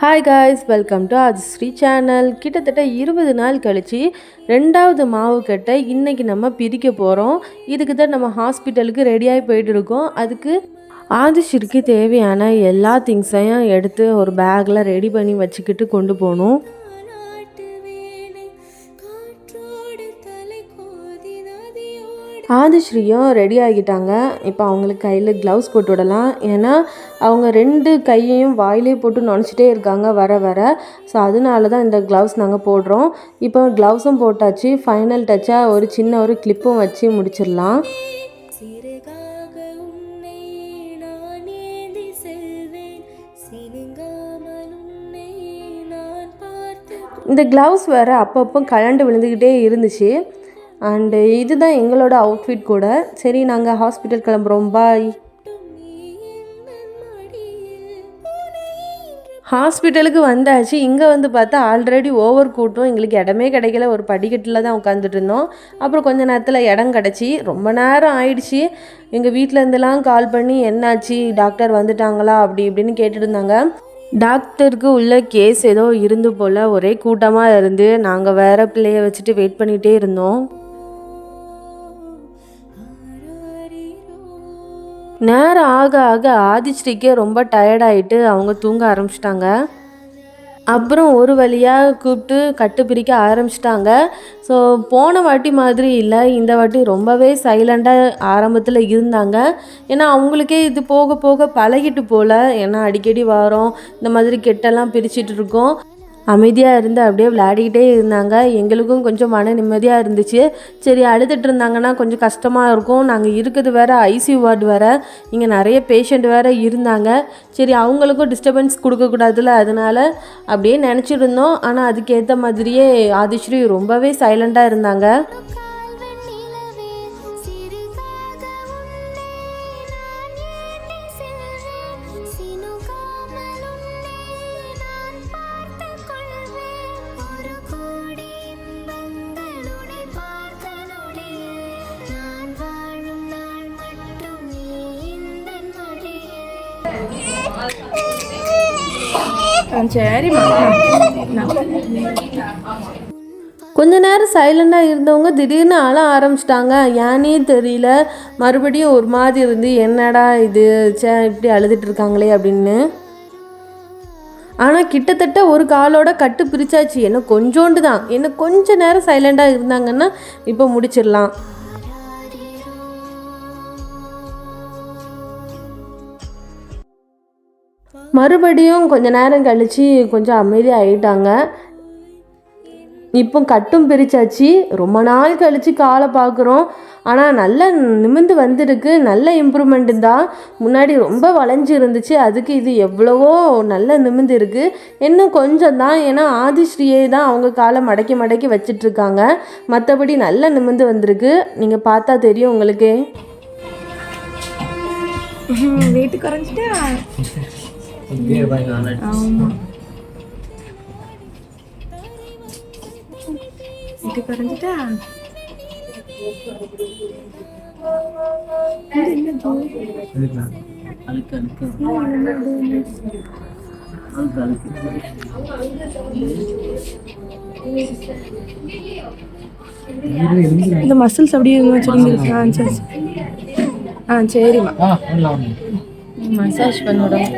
Hi guys welcome to Sri channel கிட்டத்தட்ட இருபது நாள் கழித்து ரெண்டாவது மாவு கட்டை இன்றைக்கி நம்ம பிரிக்க போகிறோம் இதுக்கு தான் நம்ம ஹாஸ்பிட்டலுக்கு ரெடியாகி போயிட்டு இருக்கோம். அதுக்கு ஆதிஷிற்கு தேவையான எல்லா திங்ஸையும் எடுத்து ஒரு பேக்கில் ரெடி பண்ணி வச்சுக்கிட்டு கொண்டு போகணும். ஆதிஸ்ரீயும் ரெடி ஆகிட்டாங்க. இப்போ அவங்களுக்கு கையில் க்ளவுஸ் போட்டு விடலாம். ஏன்னா அவங்க ரெண்டு கையையும் வாயிலே போட்டு நுழைச்சிட்டே இருக்காங்க வர வர. ஸோ அதனால தான் இந்த க்ளவுஸ் நாங்கள் போடுறோம். இப்போ க்ளவுஸும் போட்டாச்சு. ஃபைனல் டச்சாக ஒரு சின்ன ஒரு கிளிப்பும் வச்சு முடிச்சிடலாம். இந்த க்ளவுஸ் வேறு அப்பப்போ கலண்டு விழுந்துக்கிட்டே இருந்துச்சு. அண்டு இதுதான் எங்களோட அவுட்ஃபிட் கூட. சரி நாங்கள் ஹாஸ்பிட்டல் கிளம்புறோம். பாய் ஹாஸ்பிட்டலுக்கு வந்தாச்சு. இங்கே வந்து பார்த்தா ஆல்ரெடி ஓவர் கூட்டம். எங்களுக்கு இடமே கிடைக்கல. ஒரு படிக்கட்டில் தான் உட்காந்துட்டு இருந்தோம். அப்புறம் கொஞ்ச நேரத்தில் இடம் கிடச்சி. ரொம்ப நேரம் ஆயிடுச்சு. எங்கள் வீட்டில் கால் பண்ணி என்னாச்சு? டாக்டர் வந்துட்டாங்களா? அப்படி இப்படின்னு கேட்டுட்டு இருந்தாங்க. டாக்டருக்கு உள்ள கேஸ் ஏதோ இருந்து போல் ஒரே கூட்டமாக இருந்து நாங்கள் வேறு பிள்ளைய வச்சுட்டு வெயிட் பண்ணிகிட்டே இருந்தோம். நேரம் ஆக ஆக ஆதிஸ்ரீக்கே ரொம்ப டயர்டாயிட்டு அவங்க தூங்க ஆரம்பிச்சிட்டாங்க. அப்புறம் ஒரு வழியாக கூப்பிட்டு கட்டு பிரிக்க ஆரம்பிச்சிட்டாங்க. ஸோ போன வாட்டி மாதிரி இல்லை. இந்த வாட்டி ரொம்பவே சைலண்டாக ஆரம்பத்தில் இருந்தாங்க. ஏன்னா அவங்களுக்கே இது போக போக பழகிட்டு போல். ஏன்னா அடிக்கடி வரோம் இந்த மாதிரி கெட்டெல்லாம் பிரிச்சுட்டு இருக்கோம். அமைதியாக இருந்து அப்படியே விளையாடிக்கிட்டே இருந்தாங்க. எங்களுக்கும் கொஞ்சம் மன நிம்மதியாக இருந்துச்சு. சரி அழுதுட்டு இருந்தாங்கன்னா கொஞ்சம் கஷ்டமாக இருக்கும். நாங்கள் இருக்கிறது வேறு ஐசியூ வார்டு வேறு. இங்கே நிறைய பேஷண்ட் வேறு இருந்தாங்க. சரி அவங்களுக்கும் டிஸ்டர்பன்ஸ் கொடுக்கக்கூடாதுல அதனால் அப்படியே நினச்சிருந்தோம் ஆனால் அதுக்கேற்ற மாதிரியே ஆதிஸ்ரீ ரொம்பவே சைலண்ட்டாக இருந்தாங்க. கொஞ்ச நேரம் சைலண்டாக இருந்தவங்க திடீர்னு அழ ஆரம்பிச்சிட்டாங்க. ஏன்னே தெரியல. மறுபடியும் ஒரு மாதிரி இருந்து என்னடா இது? சே இப்படி அழுதுட்டு இருக்காங்களே அப்படின்னு. ஆனால் கிட்டத்தட்ட ஒரு காலோட கட்டு பிரிச்சாச்சு. என்ன கொஞ்சோண்டு தான். என்ன கொஞ்ச நேரம் சைலண்டாக இருந்தாங்கன்னா இப்போ முடிச்சிடலாம். மறுபடியும் கொஞ்ச நேரம் கழித்து கொஞ்சம் அமைதி ஆகிட்டாங்க இப்போ கட்டும் பிரிச்சாச்சு. ரொம்ப நாள் கழித்து காலை பார்க்குறோம். ஆனால் நல்ல நிமிந்து வந்திருக்கு. நல்ல இம்ப்ரூவ்மெண்ட்டு தான். முன்னாடி ரொம்ப வளைஞ்சு இருந்துச்சு. அதுக்கு இது எவ்வளவோ நல்ல நிமிந்து இருக்குது இன்னும் கொஞ்சம் தான். ஏன்னா ஆதிஸ்ரீயே தான் அவங்க காலை மடக்கி மடக்கி வச்சிட்ருக்காங்க. மற்றபடி நல்ல நிமிந்து வந்திருக்கு. நீங்கள் பார்த்தா தெரியும் உங்களுக்கு. வெயிட் குறைஞ்சிட்டா? ஆமா. வெயிட் குறைஞ்சிட்டா இந்த மசில்ஸ் அப்படியே சரி. சரி. ஆ சரிம்மா ஆ பண்ணலாம்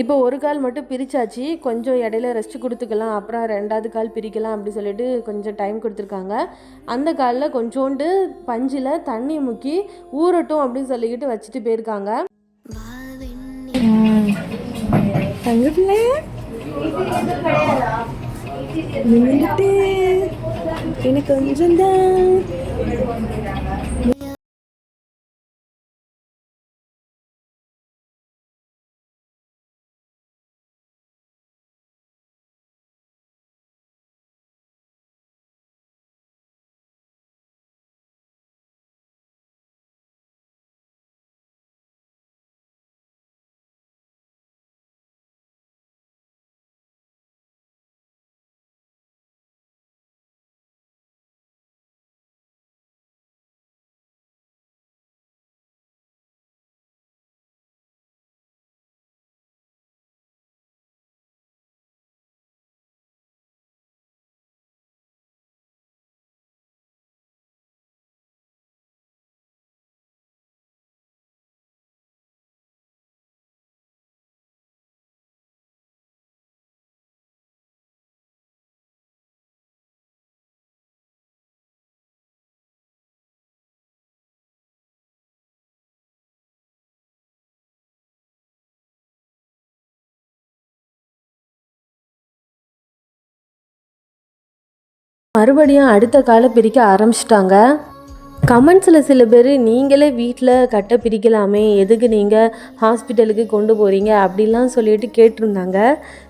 இப்போ ஒரு கால் மட்டும் பிரித்தாச்சு கொஞ்சம் இடையில ரெஸ்ட் கொடுத்துக்கலாம். அப்புறம் ரெண்டாவது கால் பிரிக்கலாம் அப்படி சொல்லிட்டு கொஞ்சம் டைம் கொடுத்துருக்காங்க. அந்த காலில் கொஞ்சோண்டு பஞ்சில் தண்ணி முக்கி ஊறட்டும் அப்படின்னு சொல்லிக்கிட்டு வச்சுட்டு போயிருக்காங்க. எனக்கு கொஞ்சம் தான் மறுபடியும் அடுத்த காலை பிரிக்க ஆரம்பிச்சிட்டாங்க. கமெண்ட்ஸில் சில பேர் நீங்களே வீட்டில் கட்டை பிரிக்கலாமே எதுக்கு நீங்கள் ஹாஸ்பிட்டலுக்கு கொண்டு போகிறீங்க அப்படிலாம் சொல்லிட்டு கேட்டிருந்தாங்க.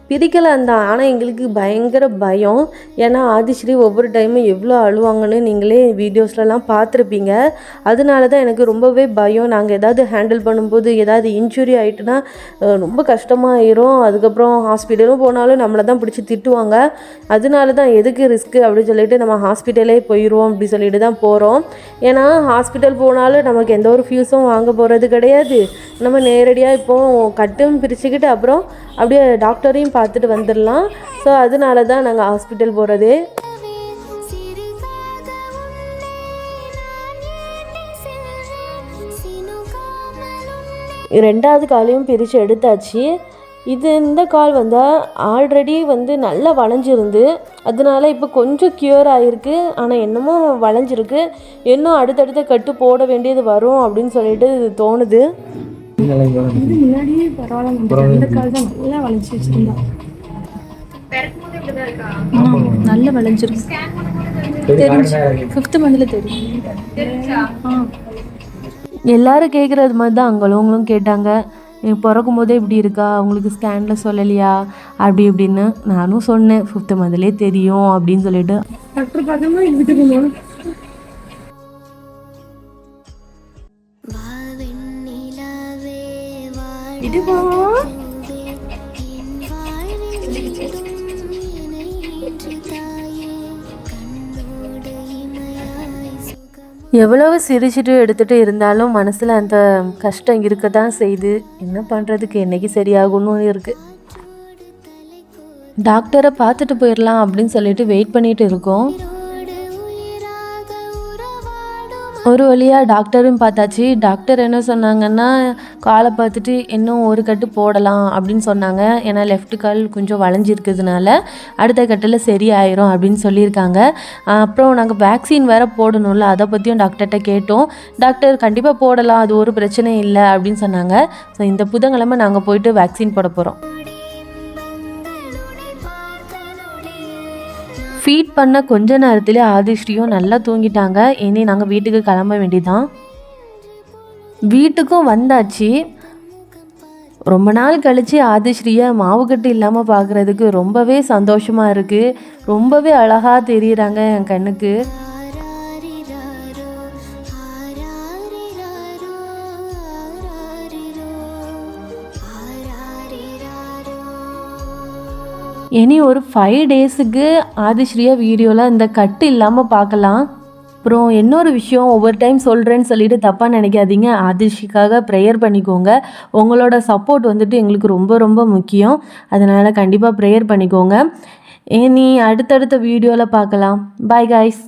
பிரிக்கலாம் தான் ஆனால் எங்களுக்கு பயங்கர பயம். ஏன்னா ஆதிஸ்ரீ ஒவ்வொரு டைமும் எவ்வளோ அழுவாங்கன்னு நீங்களே வீடியோஸ்லலாம் பார்த்துருப்பீங்க. அதனால தான் எனக்கு ரொம்பவே பயம். நாங்கள் ஏதாவது ஹேண்டில் பண்ணும்போது ஏதாவது இன்ஜுரி ஆகிட்டுனா ரொம்ப கஷ்டமாயிரும். அதுக்கப்புறம் ஹாஸ்பிட்டலும் போனாலும் நம்மளை தான் பிடிச்சி திட்டுவாங்க. அதனால தான் எதுக்கு ரிஸ்க்கு அப்படின்னு சொல்லிட்டு நம்ம ஹாஸ்பிட்டலே போயிடுவோம் அப்படி சொல்லிட்டு தான் போகிறோம் ஏன்னா ஹாஸ்பிட்டல் போனாலும் நமக்கு எந்த ஒரு ஃபியூஸும் வாங்க போகிறது கிடையாது. நம்ம நேரடியாக இப்போது கட்டும் பிரிச்சுக்கிட்டு அப்புறம் அப்படியே டாக்டரையும் பார்த்துட்டு வந்துடலாம். ஸோ அதனால தான் நாங்கள் ஹாஸ்பிட்டல் போகிறது ரெண்டாவது காலையும் பிரித்து எடுத்தாச்சு. இது இந்த கால் வந்தால் ஆல்ரெடி வந்து நல்லா வளைஞ்சிருந்து அதனால இப்போ கொஞ்சம் க்யூர் ஆகிருக்கு ஆனால் என்னமோ வளைஞ்சிருக்கு. இன்னும் அடுத்தடுத்த கட்டு போட வேண்டியது வரும் அப்படின்னு சொல்லிட்டு தோணுது. இது முன்னாடியே பரவாயில்ல இந்த கால் தான் நல்லா வளைச்சி வச்சிருந்தா நல்ல வளைஞ்சிருக்கு. தெரிஞ்சு ஃபிஃப்த் மந்தில் தெரியும். எல்லாரும் கேட்குறது மாதிரி தான் அங்களும் கேட்டாங்க. "நீ பிறக்கும் போதே இப்படி இருக்கா? உங்களுக்கு ஸ்கேனில் சொல்லலையா? அப்படி இப்படின்னு. நானும் சொன்னேன் ஃபிஃப்த்து மந்த்லேயே தெரியும் அப்படின்னு சொல்லிட்டு. டாக்டர் பார்க்கணுமா வீட்டுக்கு போகணும் எவ்வளவு சிரிச்சிட்டு எடுத்துகிட்டு இருந்தாலும் மனசில் அந்த கஷ்டம் இருக்க தான் செய்யுது. என்ன பண்ணுறதுக்கு என்னைக்கு சரியாகும்னு இருக்குது டாக்டரை பார்த்துட்டு போயிடலாம் அப்படின்னு சொல்லிட்டு வெயிட் பண்ணிட்டு இருக்கோம். ஒரு வழியாக டாக்டரும் பார்த்தாச்சு. டாக்டர் என்ன சொன்னாங்கன்னா காலை பார்த்துட்டு இன்னும் ஒரு கட்டு போடலாம் அப்படின்னு சொன்னாங்க. ஏன்னா லெஃப்ட் கால் கொஞ்சம் வளைஞ்சிருக்கிறதுனால அடுத்த கட்டில் சரியாயிரும் அப்படின்னு சொல்லியிருக்காங்க. அப்புறம் நாங்கள் வேக்சின் வேறு போடணும்ல அதை பற்றியும் டாக்டர்கிட்ட கேட்டோம். டாக்டர் கண்டிப்பாக போடலாம் அது ஒரு பிரச்சனையும் இல்லை அப்படின்னு சொன்னாங்க. ஸோ இந்த புதன்கிழமை நாங்கள் போயிட்டு வேக்சின் போட போகிறோம் ஃபீட் பண்ண கொஞ்ச நேரத்தில் ஆதிஸ்ரீயும் நல்லா தூங்கிட்டாங்க. இனி நாங்கள் வீட்டுக்கு கிளம்ப வேண்டிதான் வீட்டுக்கும் வந்தாச்சு. ரொம்ப நாள் கழித்து ஆதிஸ்ரீயை மாவுக்கட்டு இல்லாமல் பார்க்குறதுக்கு ரொம்பவே சந்தோஷமாக இருக்குது ரொம்பவே அழகாக தெரியுறாங்க என் கண்ணுக்கு. இனி ஒரு ஃபைவ் டேஸுக்கு ஆதிஸ்ரீயா வீடியோவில் இந்த கட்டு இல்லாமல் பார்க்கலாம். அப்புறம் இன்னொரு விஷயம் ஒவ்வொரு டைம் சொல்கிறேன்னு சொல்லிட்டு தப்பாக நினைக்காதீங்க. ஆதிஷிக்காக ப்ரேயர் பண்ணிக்கோங்க. உங்களோட சப்போர்ட் வந்துட்டு எங்களுக்கு ரொம்ப ரொம்ப முக்கியம். அதனால் கண்டிப்பாக ப்ரேயர் பண்ணிக்கோங்க. நீ அடுத்தடுத்த வீடியோவில் பார்க்கலாம். Bye guys